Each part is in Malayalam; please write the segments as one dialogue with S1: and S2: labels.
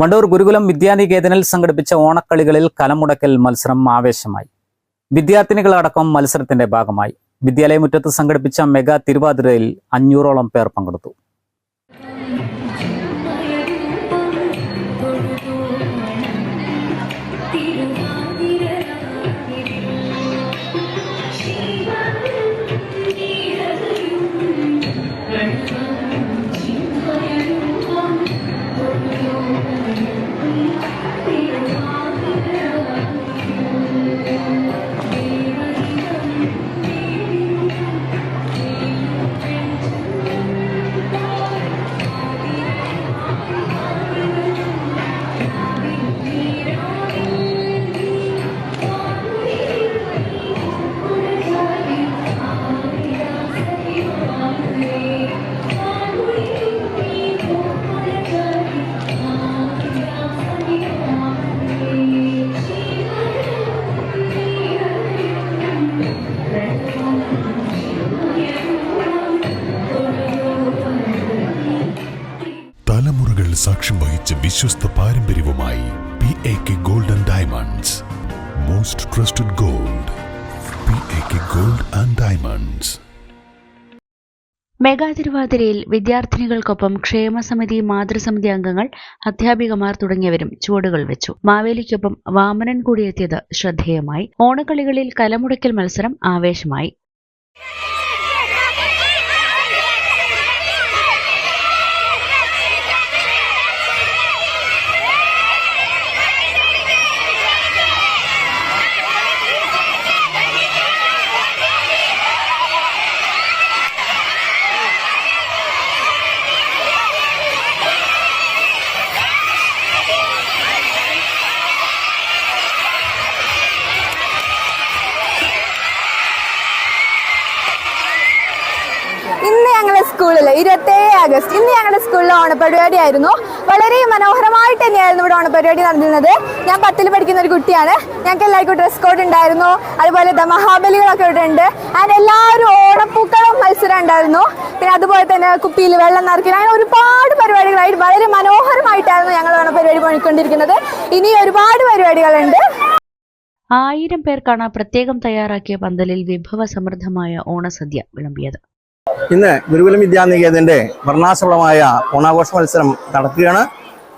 S1: വണ്ടൂർ ഗുരുകുലം വിദ്യാനികേതനിൽ സംഘടിപ്പിച്ച ഓണക്കളികളിൽ കലമുടക്കൽ മത്സരം ആവേശമായി. വിദ്യാർത്ഥിനികളടക്കം മത്സരത്തിന്റെ ഭാഗമായി. വിദ്യാലയമുറ്റത്ത് സംഘടിപ്പിച്ച മെഗാ തിരുവാതിരയിൽ അഞ്ഞൂറോളം പേർ പങ്കെടുത്തു.
S2: തലമുറകൾ സാക്ഷ്യം വഹിച്ച വിശ്വസ്ത പാരമ്പര്യവുമായി P A K golden diamonds most trusted gold P A K gold and diamonds
S3: mega തിരുവാതിരയിൽ വിദ്യാർത്ഥിനികൾക്കൊപ്പം ക്ഷേമസമിതി മാതൃസമിതി അംഗങ്ങൾ അധ്യാപികമാർ തുടങ്ങിയവരും ചുവടുകൾ വെച്ചു. മാവേലിക്കൊപ്പം വാമനൻ കൂടിയെത്തിയത് ശ്രദ്ധേയമായി. ഓണക്കളികളിൽ കലമുടക്കൽ മത്സരം ആവേശമായി
S4: ഇന്ന് ഞങ്ങളുടെ സ്കൂളിൽ ഇരുപത്തേഴ് ആഗസ്റ്റ് ഇന്ന് ഞങ്ങളുടെ സ്കൂളിൽ ഓണപരിപാടി ആയിരുന്നു. വളരെ മനോഹരമായിട്ട് തന്നെയായിരുന്നു ഇവിടെ ഓണപരിപാടി നടന്നിരുന്നത്. ഞാൻ പത്തിൽ പഠിക്കുന്ന ഒരു കുട്ടിയാണ്. ഞങ്ങൾക്ക് എല്ലാവർക്കും ഡ്രസ് കോഡ് ഉണ്ടായിരുന്നു. അതുപോലെ മഹാബലികളൊക്കെ ഇവിടെ ഉണ്ട്. ആൻഡ് എല്ലാവരും ഓണപ്പൂക്കളും മത്സരം ഉണ്ടായിരുന്നു. പിന്നെ അതുപോലെ തന്നെ കുപ്പിയിൽ വെള്ളം നിറയ്ക്കുക അങ്ങനെ ഒരുപാട് പരിപാടികളായിട്ട് വളരെ മനോഹരമായിട്ടായിരുന്നു ഞങ്ങൾ ഓണപരിപാടി പോയിക്കൊണ്ടിരിക്കുന്നത് ഇനി ഒരുപാട് പരിപാടികളുണ്ട്.
S3: ആയിരം പേർക്കാണ് പ്രത്യേകം തയ്യാറാക്കിയ പന്തലിൽ വിഭവസമൃദ്ധമായ ഓണസദ്യ വിളമ്പിയത്.
S5: ഇന്ന് ഗുരുകുലം വിദ്യാനികേതന്റെ വർണാശ്രമമായ ഓണാഘോഷ മത്സരം നടക്കുകയാണ്.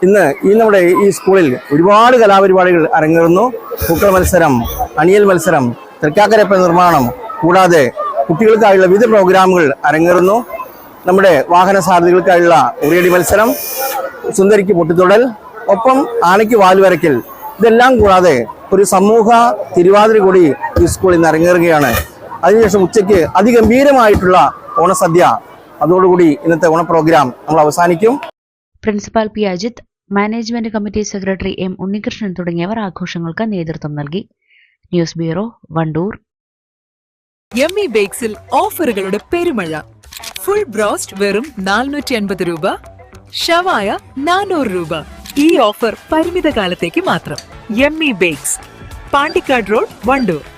S5: ഇന്ന് ഈ നമ്മുടെ ഈ സ്കൂളിൽ ഒരുപാട് കലാപരിപാടികൾ അരങ്ങേറുന്നു. പൂക്കൾ മത്സരം അണിയൽ മത്സരം തൃക്കാക്കരപ്പ നിർമ്മാണം കൂടാതെ കുട്ടികൾക്കായുള്ള വിവിധ പ്രോഗ്രാമുകൾ അരങ്ങേറുന്നു. നമ്മുടെ വാഹന സാധ്യതകൾക്കായുള്ള ഉറിയടി മത്സരം സുന്ദരിക്ക് പൊട്ടിത്തൊടൽ ഒപ്പം ആനയ്ക്ക് വാലുവരയ്ക്കൽ ഇതെല്ലാം കൂടാതെ ഒരു സമൂഹ തിരുവാതിര കൂടി ഈ സ്കൂളിൽ നിന്ന് അരങ്ങേറുകയാണ്. അതിനുശേഷം ഉച്ചയ്ക്ക് അതിഗംഭീരമായിട്ടുള്ള ഓണസദ്യ. അതോടുകൂടി ഇന്നത്തെ ഓണ പ്രോഗ്രാം നമ്മൾ അവസാനിക്കും.
S3: Principal P Ajith management committee secretary M Unnikrishnan തുടങ്ങിയവർ ആഘോഷങ്ങൾക്ക് നേതൃത്വം നൽകി. News bureau Wandoor.
S6: M E ബേക്സിൽ ഓഫറുകളുടെ പെരുമഴ. ഫുൾ ബ്രോസ്റ്റ് വെറും നാനൂറ്റി അൻപത് രൂപ. ഷവായ നാനൂറ് രൂപ. ഈ ഓഫർ പരിമിത കാലത്തേക്ക് മാത്രം E bakes Pandikkad road Wandoor.